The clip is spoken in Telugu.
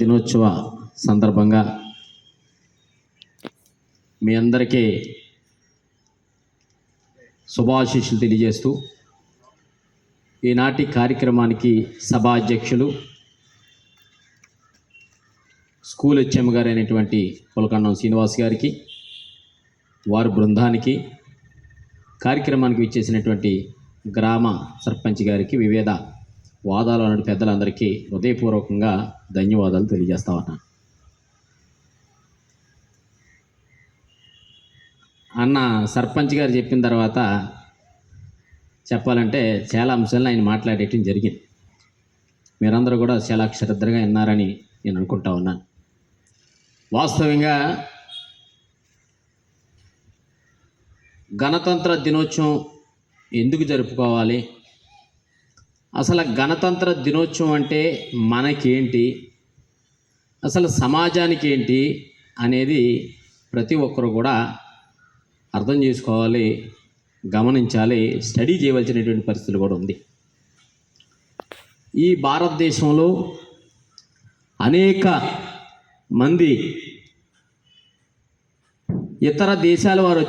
దినోత్సవ సందర్భంగా మీ అందరికీ శుభాశీస్సులు తెలియజేస్తూ ఈనాటి కార్యక్రమానికి సభా అధ్యక్షులు స్కూల్ హెచ్ఎం గారైనటువంటి పులకన్నం శ్రీనివాస్ గారికి వారి బృందానికి కార్యక్రమానికి ఇచ్చేసినటువంటి గ్రామ సర్పంచ్ గారికి వివిధ వాదాలు అన్న పెద్దలందరికీ హృదయపూర్వకంగా ధన్యవాదాలు తెలియజేస్తా ఉన్నాను అన్న సర్పంచ్ గారు చెప్పిన తర్వాత చెప్పాలంటే చాలా అంశాలను ఆయన మాట్లాడేయటం జరిగింది. మీరందరూ కూడా చాలా శ్రద్ధగా విన్నారని నేను అనుకుంటా ఉన్నాను. వాస్తవంగా గణతంత్ర దినోత్సవం ఎందుకు జరుపుకోవాలి? అసలు గణతంత్ర దినోత్సవం అంటే మనకేంటి? అసలు సమాజానికి ఏంటి అనేది ప్రతి ఒక్కరు కూడా అర్థం చేసుకోవాలి గమనించాలి స్టడీ చేయవలసినటువంటి పరిస్థితులు కూడా ఉంది. ఈ భారతదేశంలో అనేక మంది ఇతర దేశాల వారు వచ్చి